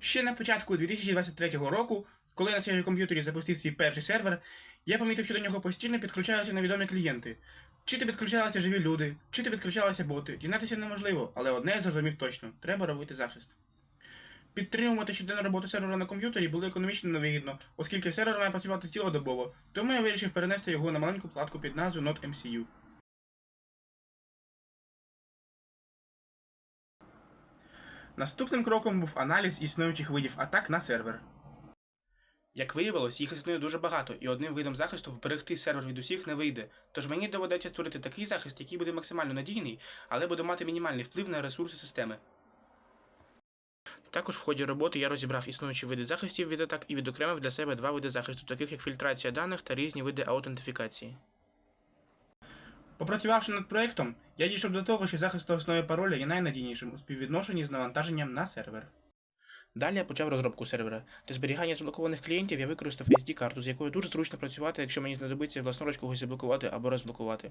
Ще на початку 2023 року, коли на своєму комп'ютері запустив свій перший сервер, я помітив, що до нього постійно підключаються невідомі клієнти. Чи то підключалися живі люди, чи то підключалися боти. Дізнатися неможливо, але одне я зрозумів точно треба робити захист. Підтримувати щоденну роботу сервера на комп'ютері було економічно невигідно, оскільки сервер має працювати цілодобово, тому я вирішив перенести його на маленьку платку під назвою NodeMCU. Наступним кроком був аналіз існуючих видів атак на сервер. Як виявилось, їх існує дуже багато, і одним видом захисту вберегти сервер від усіх не вийде. Тож мені доведеться створити такий захист, який буде максимально надійний, але буде мати мінімальний вплив на ресурси системи. Також в ході роботи я розібрав існуючі види захистів від атак і відокремив для себе два види захисту, таких як фільтрація даних та різні види аутентифікації. Попрацювавши над проєктом, я дійшов до того, що захист основи пароля є найнадійнішим у співвідношенні з навантаженням на сервер. Далі я почав розробку сервера. Для зберігання заблокованих клієнтів я використав SD-карту, з якою дуже зручно працювати, якщо мені знадобиться власноруч когось заблокувати або розблокувати.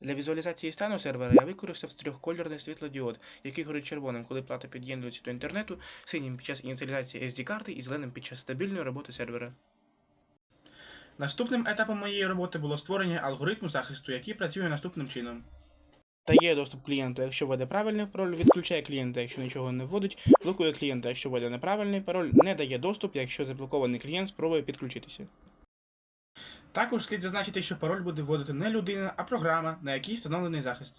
Для візуалізації стану сервера я використав трьохкольорний світлодіод, який горить червоним, коли плата під'єднується до інтернету, синім під час ініціалізації SD-карти і зеленим під час стабільної роботи сервера. Наступним етапом моєї роботи було створення алгоритму захисту, який працює наступним чином. Дає доступ клієнту, якщо введе правильний пароль, відключає клієнта, якщо нічого не вводить, блокує клієнта, якщо введе неправильний пароль, не дає доступ, якщо заблокований клієнт спробує підключитися. Також слід зазначити, що пароль буде вводити не людина, а програма, на якій встановлений захист.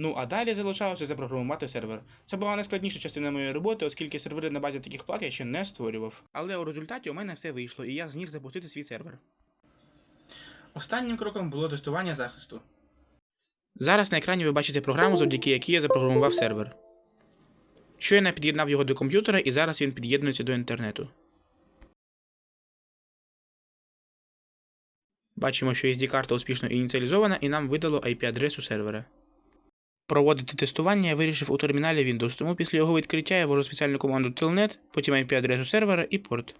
Ну а далі залишалося запрограмувати сервер. Це була найскладніша частина моєї роботи, оскільки сервери на базі таких плат я ще не створював. Але у результаті у мене все вийшло, і я зміг запустити свій сервер. Останнім кроком було тестування захисту. Зараз на екрані ви бачите програму, завдяки якій я запрограмував сервер. Щойно під'єднав його до комп'ютера, і зараз він під'єднується до інтернету. Бачимо, що SD-карта успішно ініціалізована і нам видало IP-адресу сервера. Проводити тестування я вирішив у терміналі Windows, тому після його відкриття я ввожу спеціальну команду telnet, потім IP-адресу сервера і порт.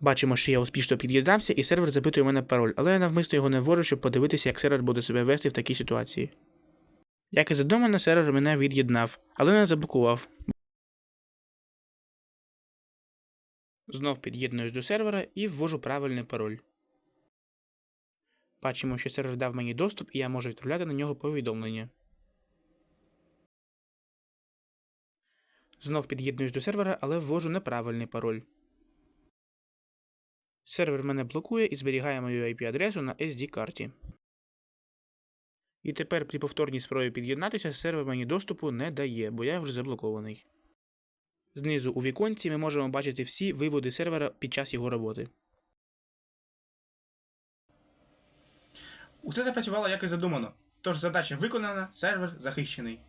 Бачимо, що я успішно під'єднався, і сервер запитує мене пароль, але я навмисно його не ввожу, щоб подивитися, як сервер буде себе вести в такій ситуації. Як і задумано, сервер мене від'єднав, але не заблокував. Знов під'єднуюсь до сервера і ввожу правильний пароль. Бачимо, що сервер дав мені доступ, і я можу відправляти на нього повідомлення. Знов під'єднуюсь до сервера, але ввожу неправильний пароль. Сервер мене блокує і зберігає мою IP-адресу на SD-карті. І тепер при повторній спробі під'єднатися сервер мені доступу не дає, бо я вже заблокований. Знизу у віконці ми можемо бачити всі виводи сервера під час його роботи. Усе запрацювало як і задумано. Тож задача виконана, сервер захищений.